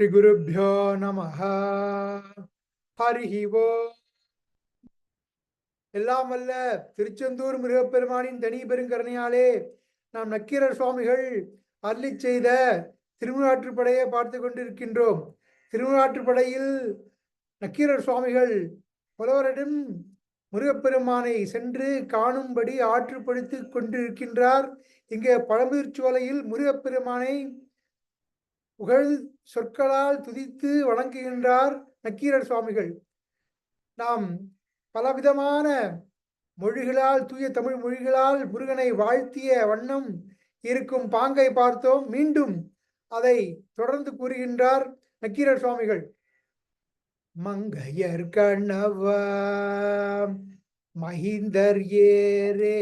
ஸ்ரீகுருப்போ நம ஹரி ஓ எல்லாம் அல்ல திருச்செந்தூர் முருகப்பெருமானின் தனி பெருங்கருணையாலே நாம் நக்கீரர் சுவாமிகள் அருளி செய்த திருமுறாற்றுப்படையை பார்த்து கொண்டிருக்கின்றோம். திருமுறாற்றுப்படையில் நக்கீரர் சுவாமிகள் புலவரிடம் முருகப்பெருமானை சென்று காணும்படி ஆற்றுப்படுத்தி கொண்டிருக்கின்றார். இங்கே பழமுதிர்ச்சோலையில் முருகப்பெருமானை புகழ் சொற்களால் துதித்து வணங்குகின்றார் நக்கீரர் சுவாமிகள். நாம் பலவிதமான மொழிகளால் தூய தமிழ் மொழிகளால் முருகனை வாழ்த்திய வண்ணம் இருக்கும் பாங்கை பார்த்தோம். மீண்டும் அதை தொடர்ந்து கூறுகின்றார் நக்கீரர் சுவாமிகள். மங்கையர் கண்ணவா மகிந்தர் ஏரே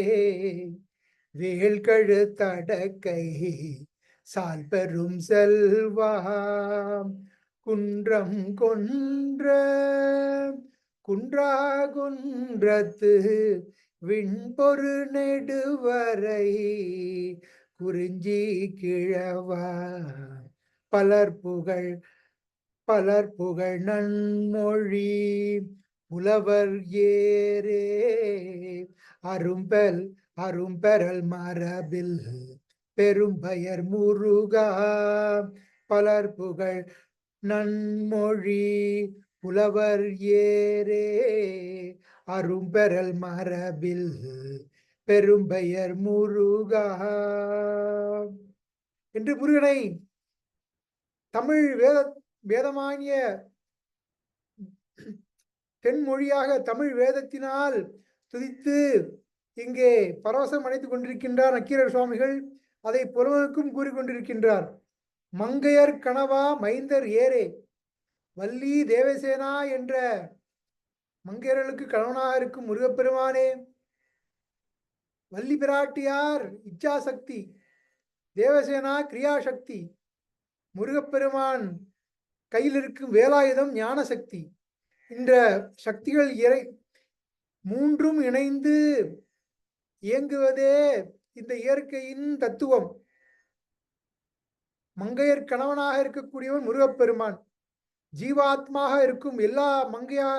வேல் கழுத்தடக்கை சால் பெரும் செல்வாம். குன்றம் கொன்ற குன்றா குன்றத்து விண்பொரு நெடுவரை குறிஞ்சி கிழவா. பலர் புகழ் பலர் புகழ் நன்மொழி புலவர் ஏரே. அரும்பெல் அரும்பெறல் மரபில் பெரும் பயர் முருகா. பலர் புகழ் நன்மொழி புலவர் ஏரே. அரும்பெறல் மரபில் பெரும்பெயர் முருகா. என்று முருகனை தமிழ் வேத வேதமானிய தென்மொழியாக தமிழ் வேதத்தினால் துதித்து இங்கே பரவசம் அடைத்துக் கொண்டிருக்கின்றார் நக்கீரர் சுவாமிகள். அதை புலவருக்கும் கூறிக்கொண்டிருக்கின்றார். மங்கையர் கனவா மைந்தர் ஏரே வள்ளி தேவசேனா என்ற மங்கையர்களுக்கு கணவனாக இருக்கும் முருகப்பெருமானே வள்ளி பிராட்டியார் இச்சாசக்தி தேவசேனா கிரியாசக்தி முருகப்பெருமான் கையில் இருக்கும் வேலாயுதம் ஞான சக்தி இந்த சக்திகள் இறை மூன்றும் இணைந்து இயங்குவதே இந்த இயற்கையின் தத்துவம். மங்கையர் கணவனாக இருக்கக்கூடியவன் முருகப்பெருமான். ஜீவாத்மாக இருக்கும் எல்லா மங்கையா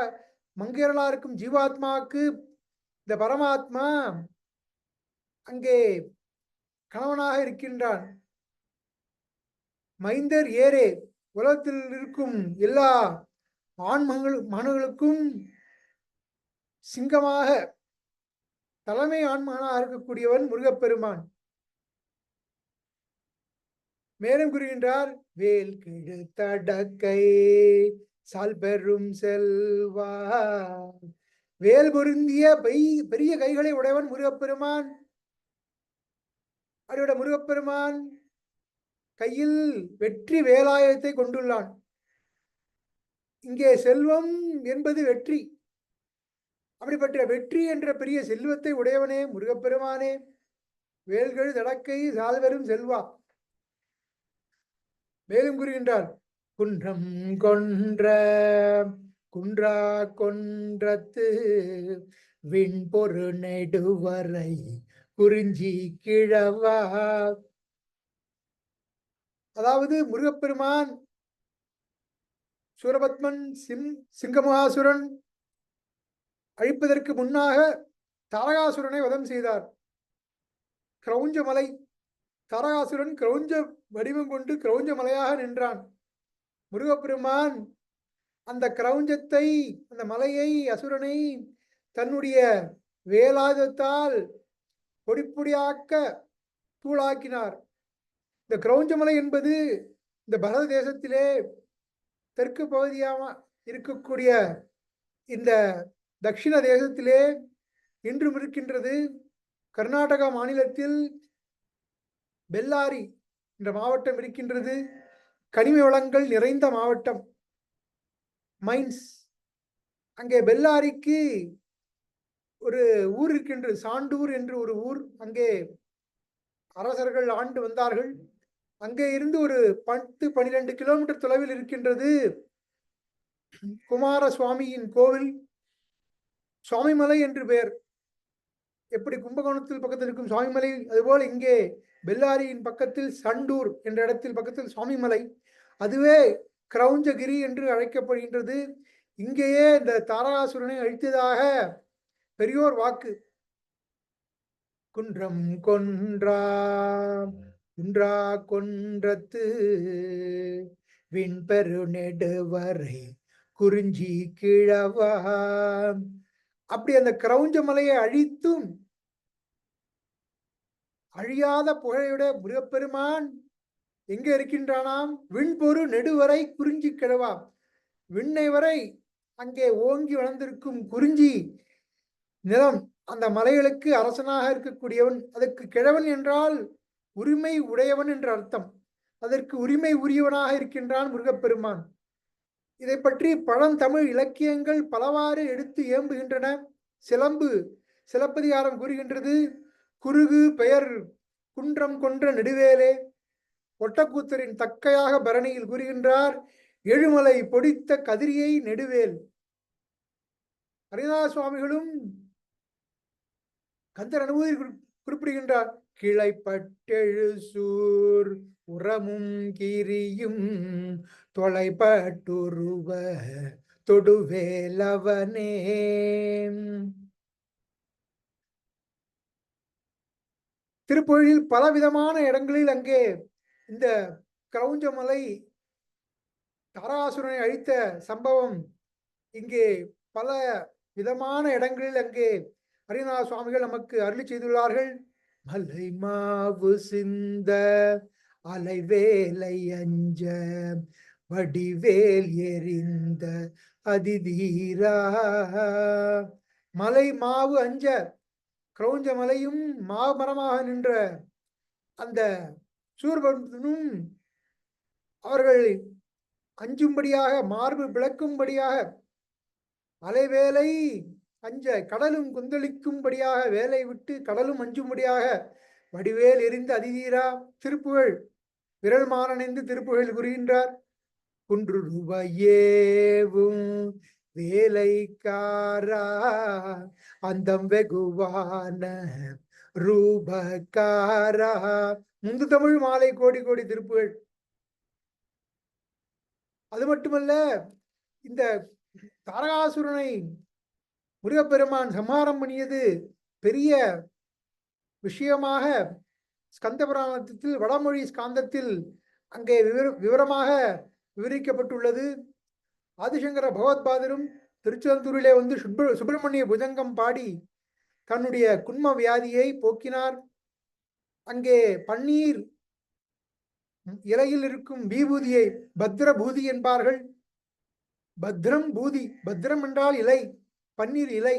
மங்கையர்களா இருக்கும் ஜீவாத்மாவுக்கு இந்த பரமாத்மா அங்கே கணவனாக இருக்கின்றான். மைந்தர் ஏரே உலகத்தில் இருக்கும் எல்லா ஆண்மகள் மகன்களுக்கும் சிங்கமாக தலைமை ஆண்மகனாக இருக்கக்கூடியவன் முருகப்பெருமான். மேலும் கூறுகின்றார் வேல் கிழத்தடக்கை சால்பெரும் சால் செல்வா வேல் பொருந்திய பெய் பெரிய கைகளை உடையவன் முருகப்பெருமான். அவருடைய முருகப்பெருமான் கையில் வெற்றி வேலாயத்தை கொண்டுள்ளான். இங்கே செல்வம் என்பது வெற்றி. அப்படிப்பட்ட வெற்றி என்ற பெரிய செல்வத்தை உடையவனே முருகப்பெருமானே. வேல்கள் தடக்கை சால்வரும் செல்வா. மேலும் கூறுகின்றார் குன்றம் கொன்ற குன்றா கொன்றத்து விண்பொரு நெடுவரை குறிஞ்சி கிழவா. அதாவது முருகப்பெருமான் சூரபத்மன் சிம் சிங்கமகாசுரன் அழிப்பதற்கு முன்னாக தாரகாசுரனை வதம் செய்தார். கிரௌஞ்ச மலை தாரகாசுரன் கிரௌஞ்ச வடிவம் கொண்டு கிரௌஞ்ச மலையாக நின்றான். முருகப்பெருமான் அந்த கிரௌஞ்சத்தை அந்த மலையை அசுரனை தன்னுடைய வேலாயுதத்தால் பொடிப்பொடியாக்க தூளாக்கினார். இந்த கிரௌஞ்சமலை என்பது இந்த பரத தேசத்திலே தெற்கு பகுதியாக இருக்கக்கூடிய இந்த தக்ஷிண தேசத்திலே இன்றும் இருக்கின்றது கர்நாடகா மாநிலத்தில் பெல்லாரி என்ற மாவட்டம் இருக்கின்றது. கனிம வளங்கள் நிறைந்த மாவட்டம். மைன்ஸ். அங்கே பெல்லாரிக்கு ஒரு ஊர் இருக்கின்றது. சாண்டூர் என்று ஒரு ஊர். அங்கே அரசர்கள் ஆண்டு வந்தார்கள். அங்கே இருந்து ஒரு பத்து பனிரெண்டு கிலோமீட்டர் தொலைவில் இருக்கின்றது குமாரசுவாமியின் கோவில். சுவாமிமலை என்று பெயர். எப்படி கும்பகோணத்தில் பக்கத்தில் இருக்கும் சுவாமிமலை? அதுபோல் இங்கே பெல்லாரியின் பக்கத்தில் சண்டூர் என்ற இடத்தில் பக்கத்தில் சுவாமிமலை. அதுவே கிரௌஞ்சகிரி என்று அழைக்கப்படுகின்றது. இங்கேயே இந்த தாராசுரனை அழித்ததாக பெரியோர் வாக்கு. குன்றம் கொன்றா குன்றா கொன்றத்து விண்பெரு நெடுவரை குறிஞ்சி கிழவா அப்படி அந்த கிரௌஞ்ச மலையை அழித்தும் அழியாத புகழையுடைய முருகப்பெருமான் எங்க இருக்கின்றானாம்? விண்பொரு நெடுவரை குறிஞ்சி கிழவா. விண்ணை வரை அங்கே ஓங்கி வளர்ந்திருக்கும் குறிஞ்சி நிலம் அந்த மலைகளுக்கு அரசனாக இருக்கக்கூடியவன். அதற்கு கிழவன் என்றால் உரிமை உடையவன் என்று அர்த்தம். அதற்கு உரிமை உரியவனாக இருக்கின்றான் முருகப்பெருமான். இதை பற்றி பழந்தமிழ் இலக்கியங்கள் பலவாறு எடுத்து ஏம்புகின்றன. சிலம்பு சிலப்பதிகாரம் கூறுகின்றது. குருகு பெயர் குன்றம் கொன்ற நெடுவேலே. ஒட்டக்கூத்தரின் தக்கையாக பரணியில் கூறுகின்றார். எழுமலை பொடித்த கதிரியை நெடுவேல். ஹரிநாத சுவாமிகளும் கந்தர் அனுபூதி குறிப்பிடுகின்றார். கிளைப்பட்டெழு சூர் உரமும் கிரியும் தொலைப்பட்டுருவ தொடுவேலவனே. திருப்பொழில் பலவிதமான இடங்களில் அங்கே இந்த கிரௌஞ்சமலை தாராசுரனை அழித்த சம்பவம் இங்கே பல விதமான இடங்களில் அங்கே ஹரிநாத சுவாமிகள் நமக்கு அருளி செய்துள்ளார்கள். மலை மாவு சிந்த அலைவேலை அஞ்ச வடிவேல் எரிந்த அதிதீரா. மலை மாவு அஞ்ச கிரௌஞ்ச மலையும் மாமரமாக நின்ற அந்த சூர்பனும் அவர்கள் அஞ்சும்படியாக மார்பு விளக்கும்படியாக மலைவேலை அஞ்ச கடலும் குந்தளிக்கும்படியாக வேலை விட்டு கடலும் அஞ்சும்படியாக வடிவேல் எரிந்து அதிதீரா. திருப்புகழ் விரல் மாறனைந்து திருப்புகழ் கூறுகின்றார் குன்று ரூபாயேவும் வேலைக்காரா. அந்தம் வெகுவான ரூபக்காரா. முந்து தமிழ் மாலை கோடி கோடி திருப்புகள். அது மட்டுமல்ல இந்த தாரகாசுரனை முருகப்பெருமான் சம்ஹாரம் பண்ணியது பெரிய விஷயமாக ஸ்கந்த புராணத்தில் வடமொழி ஸ்காந்தத்தில் அங்கே விவர விவரமாக விவரிக்கப்பட்டுள்ளது. ஆதிசங்கர பகவத்பாதரும் திருச்செந்தூரிலே வந்து சுப்ர சுப்பிரமணிய புஜங்கம் பாடி தன்னுடைய குன்ம வியாதியை போக்கினார். அங்கே பன்னீர் இலையில் இருக்கும் விபூதியை பத்ர பூதி என்பார்கள். பத்ரம் பூதி பத்ரம் என்றால் இலை பன்னீர் இலை.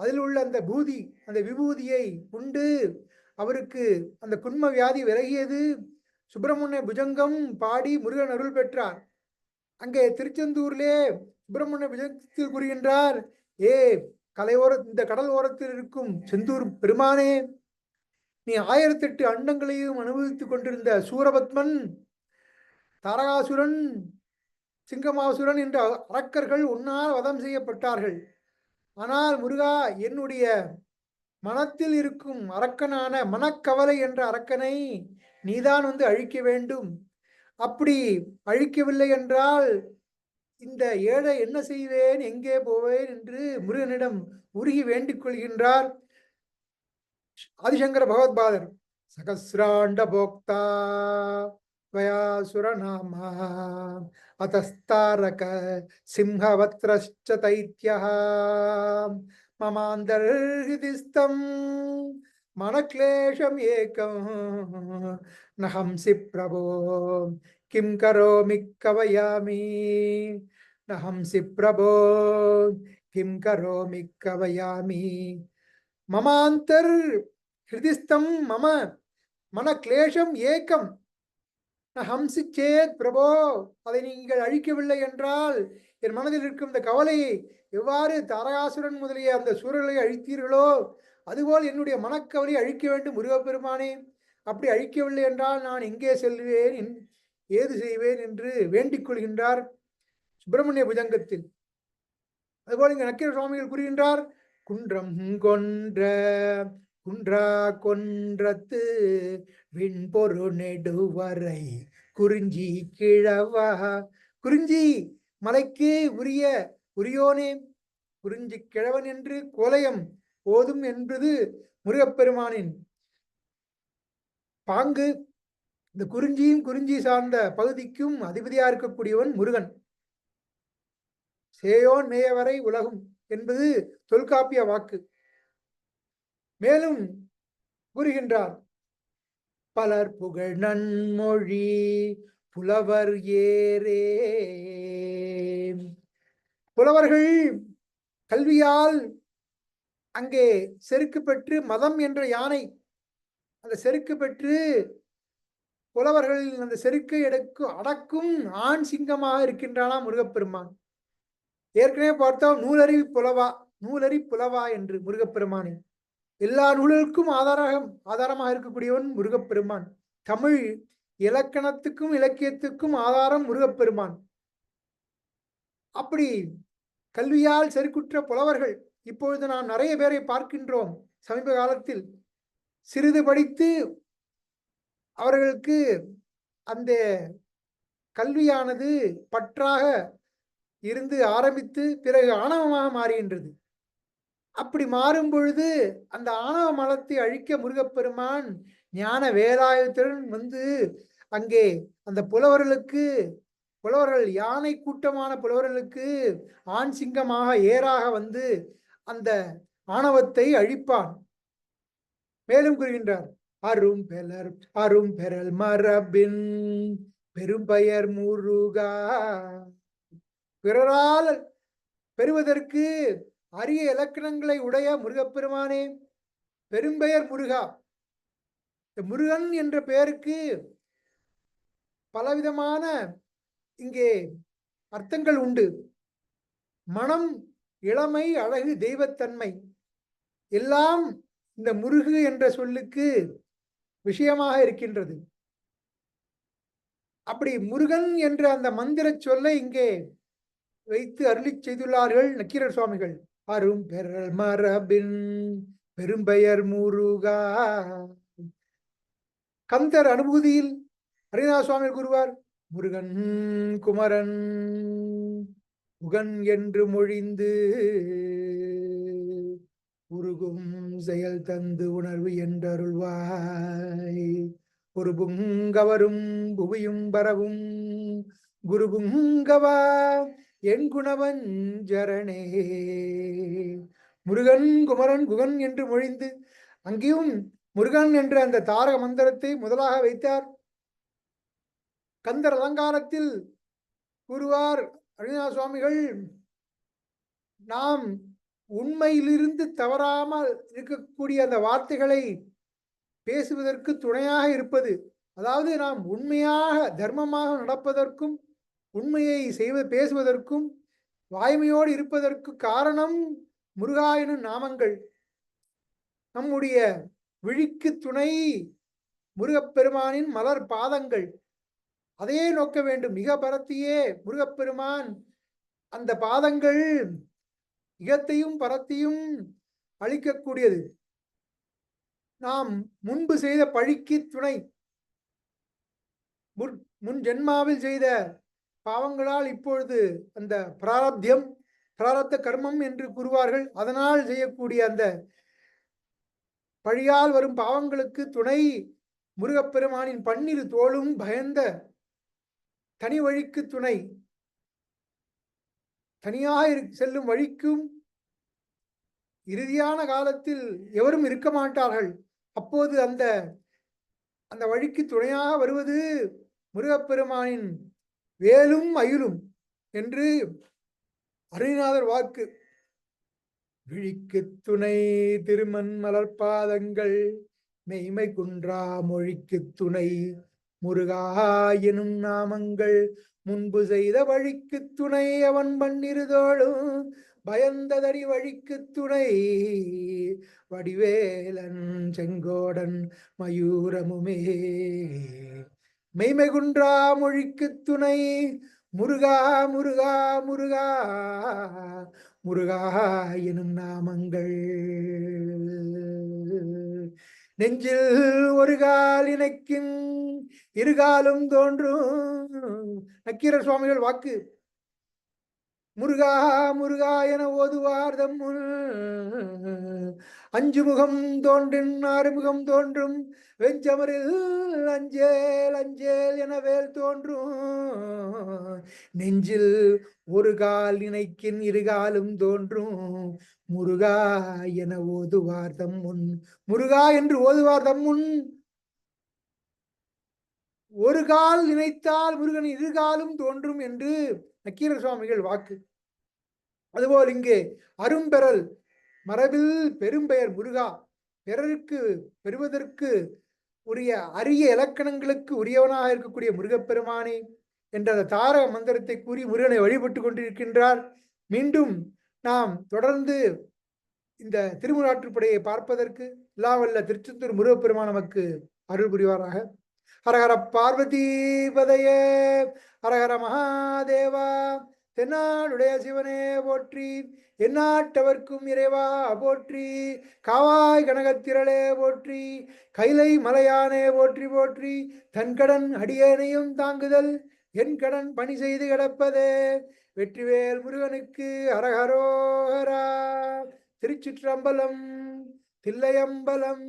அதில் உள்ள அந்த பூதி அந்த விபூதியை உண்டு. அவருக்கு அந்த குன்ம வியாதி விலகியது. சுப்பிரமணிய புஜங்கம் பாடி முருகன் அருள் பெற்றார். அங்கே திருச்செந்தூர்லே சுப்பிரமணிய புஜங்கத்தில் கூறுகின்றார் ஏ கலையோர இந்த கடல் ஓரத்தில் இருக்கும் செந்தூர் பெருமானே நீ ஆயிரத்தெட்டு அண்டங்களையும் அனுபவித்துக் கொண்டிருந்த சூரபத்மன் தாரகாசுரன் சிங்கமாசுரன் என்ற அரக்கர்கள் உன்னால் வதம் செய்யப்பட்டார்கள். ஆனால் முருகா என்னுடைய மனத்தில் இருக்கும் அரக்கனான மனக்கவலை என்ற அரக்கனை நீதான் வந்து அழிக்க வேண்டும் அப்படி அழிக்கவில்லை என்றால் இந்த ஏழை என்ன செய்வேன் எங்கே போவேன் என்று முருகனிடம் உருகி வேண்டிக் கொள்கின்றார் ஆதிசங்கர பகவத்பாதர் சகசிராண்ட போக்தா त्वयासुरनामा अतस्तारक सिंहवत्रश्च दैत्यः ममान्तर्हृदिस्थं மனக்லேஷம் ஏக்கம். நஹம்சி பிரபோ கிம் கரோமி கவயாமி. நஹம்சி பிரபோ கிம் கரோமி கவயாமி. மமாந்தர் ஹிருதிஸ்தம் மம மன கிளேஷம் ஏக்கம். ஹம்சி சேத் பிரபோ அதை நீங்கள் அழிக்கவில்லை என்றால் என் மனதில் இருக்கும் இந்த கவலையை எவ்வாறு தாரகாசுரன் முதலிய அந்த சூழலை அழித்தீர்களோ? அதுபோல் என்னுடைய மனக்கவலை அழிக்க வேண்டும் முருகப்பெருமானே. அப்படி அழிக்கவில்லை என்றால் நான் எங்கே செல்வேன் ஏது செய்வேன் என்று வேண்டிக் கொள்கின்றார் சுப்பிரமணிய புஜங்கத்தில். அதுபோல் இங்கு நக்கீர சுவாமிகள் கூறுகின்றார் குன்றம் கொன்ற குன்றா கொன்றத்து விண்பொரு நெடுவரை குறிஞ்சி கிழவா. குறிஞ்சி மலைக்கே உரிய உரியோனே. குறிஞ்சி கிழவன் என்று கோலயம் போதும் என்பது முருகப்பெருமானின் பாங்கு. இந்த குறிஞ்சியும் குறிஞ்சி சார்ந்த பகுதிக்கும் அதிபதியா இருக்கக்கூடியவன் முருகன். சேயோன் மேயவரை உலகும் என்பது தொல்காப்பிய வாக்கு. மேலும் கூறுகின்றார் பலர் புகழ் நன்மொழி புலவர் ஏரே புலவர்கள் கல்வியால் அங்கே செருக்கு பெற்று மதம் என்ற யானை அந்த செருக்கு பெற்று புலவர்களில் அந்த செருக்கை எடுக்கும் அடக்கும் ஆண் சிங்கமாக இருக்கின்றானா முருகப்பெருமான்? ஏற்கனவே பார்த்தோம் நூலறி புலவா நூலறி புலவா என்று முருகப்பெருமானே. எல்லா நூல்களுக்கும் ஆதாரம் ஆதாரமாக இருக்கக்கூடியவன் முருகப்பெருமான். தமிழ் இலக்கணத்துக்கும் இலக்கியத்துக்கும் ஆதாரம் முருகப்பெருமான். அப்படி கல்வியால் செருக்குற்ற புலவர்கள் இப்பொழுது நாம் நிறைய பேரை பார்க்கின்றோம். சமீப காலத்தில் சிறிது படித்து அவர்களுக்கு அந்த கல்வியானது பற்றாக இருந்து ஆரம்பித்து பிறகு ஆணவமாக மாறுகின்றது. அப்படி மாறும் பொழுது அந்த ஆணவ மலத்தை அழிக்க முருகப்பெருமான் ஞான வேலாயுதத்துடன் வந்து அங்கே அந்த புலவர்களுக்கு புலவர்கள் யானை கூட்டமான புலவர்களுக்கு ஆண் சிங்கமாக ஏறாக வந்து அந்த ஆணவத்தை அழிப்பான். மேலும் கூறுகின்றார் அரும் பெலர் அரும் பெறல் மரபின் பெரும்பெயர் முருகா. பிறரால் பெறுவதற்கு அரிய இலக்கணங்களை உடைய முருகப்பெருமானே பெரும்பெயர் முருகா. இந்த முருகன் என்ற பெயருக்கு பலவிதமான இங்கே அர்த்தங்கள் உண்டு. மனம் இளமை அழகு தெய்வத்தன்மை எல்லாம் இந்த முருகு என்ற சொல்லுக்கு விஷயமாக இருக்கின்றது. அப்படி முருகன் என்ற அந்த மந்திர சொல்லை இங்கே வைத்து அருளி செய்துள்ளார்கள் நக்கீரர் சுவாமிகள். அரும் பெறல் மரபின் பெரும்பெயர் முருகா. கந்தர் அனுபூதியில் ஹரிநாத சுவாமி கூறுவார் முருகன் குமரன் புகன் என்று மொழிந்து உருகும் செயல் தந்து உணர்வு என்றருள்வாய். ஒரு புங்கவரும் புவியும் பரவும் குரு புங்கவா என் குணவஞ்சரணே முருகன் குமரன் குகன் என்று மொழிந்து அங்கேயும் முருகன் என்ற அந்த தாரக மந்திரத்தை முதலாக வைத்தார். கந்தர் அலங்காரத்தில் கூறுவார் அருணா சுவாமிகள் நாம் உண்மையிலிருந்து தவறாமல் இருக்கக்கூடிய அந்த வார்த்தைகளை பேசுவதற்கு துணையாக இருப்பது அதாவது நாம் உண்மையாக தர்மமாக நடப்பதற்கும் உண்மையை செய்வ பேசுவதற்கும் வாய்மையோடு இருப்பதற்கு காரணம் முருகாயனும் நாமங்கள். நம்முடைய விழிக்கு துணை முருகப்பெருமானின் மலர் பாதங்கள். அதையே நோக்க வேண்டும். மிக பரத்தியே முருகப்பெருமான் அந்த பாதங்கள் இகத்தையும் பரத்தையும் அழிக்கக்கூடியது. நாம் முன்பு செய்த பழிக்கு துணை. முன் ஜென்மாவில் செய்த பாவங்களால் இப்பொழுது அந்த பிராரப்தியம் பிராரப்த கர்மம் என்று கூறுவார்கள். அதனால் செய்யக்கூடிய அந்த பழியால் வரும் பாவங்களுக்கு துணை முருகப்பெருமானின் பன்னிரு தோளும் பயந்த தனி வழிக்கு துணை. தனியாக செல்லும் வழிக்கும் இறுதியான காலத்தில் எவரும் இருக்க மாட்டார்கள். அப்போது அந்த அந்த வழிக்கு துணையாக வருவது முருகப்பெருமானின் வேலும் அயிலும் என்று அருணிநாதர் வாக்கு. விழிக்கு துணை திருமண் மலர்பாதங்கள் மெய்மை குன்றா மொழிக்கு துணை. முருகா எனும் நாமங்கள் முன்பு செய்த வழிக்கு துணை அவன் பண்ணிருதோளும். பயந்ததடி வழிக்கு துணை வடிவேலன் செங்கோடன் மயூரமுமே. மெய்மெகுன்றா மொழிக்கு துணை முருகா முருகா முருகா முருகா எனும் நாமங்கள். நெஞ்சில் ஒரு கால் இணைக்கும் இருகாலும் தோன்றும். நக்கீர சுவாமிகள் வாக்கு. முருகா முருகா என ஓதுவார் தம்முள். அஞ்சு முகம் தோன்றின் ஆறுமுகம் தோன்றும் வெஞ்சமரில் அஞ்சேல் அஞ்சேல் என வேல் தோன்றும். நெஞ்சில் ஒரு கால் நினைக்கின் இருகாலும் தோன்றும். முருகா என ஓதுவார் தம்முன். முருகா என்று ஓதுவார் தம்முன். ஒரு கால் நினைத்தால் முருகன் இருகாலும் தோன்றும் என்று நக்கீர சுவாமிகள் வாக்கு. அதுபோல் இங்கே அரும்பெறல் மரபில் பெரும்பெயர் முருகா பிறருக்கு பெறுவதற்கு உரிய அரிய இலக்கணங்களுக்கு உரியவனாக இருக்கக்கூடிய முருகப்பெருமானே என்ற தாரக மந்திரத்தை கூறி முருகனை வழிபட்டு கொண்டிருக்கின்றார். மீண்டும் நாம் தொடர்ந்து இந்த திருமுறாற்றுப்படையை பார்ப்பதற்கு இல்லாவல்ல திருச்செந்தூர் முருகப்பெருமான் நமக்கு அருள் புரிவாராக. ஹரஹர பார்வதிபதைய ஹரஹர மகாதேவா தென்னாளுடைய சிவனே போற்றி எந்நாட்டவர்க்கும் இறைவா போற்றி காவாய் கனகத்திரளே போற்றி கைலை மலையானே போற்றி போற்றி தன்கடன் அடியேனையும் தாங்குதல் என் கடன் பணி செய்து கிடப்பதே. வெற்றிவேல் முருகனுக்கு அரஹரோஹரா திருச்சிற்றம்பலம் தில்லையம்பலம்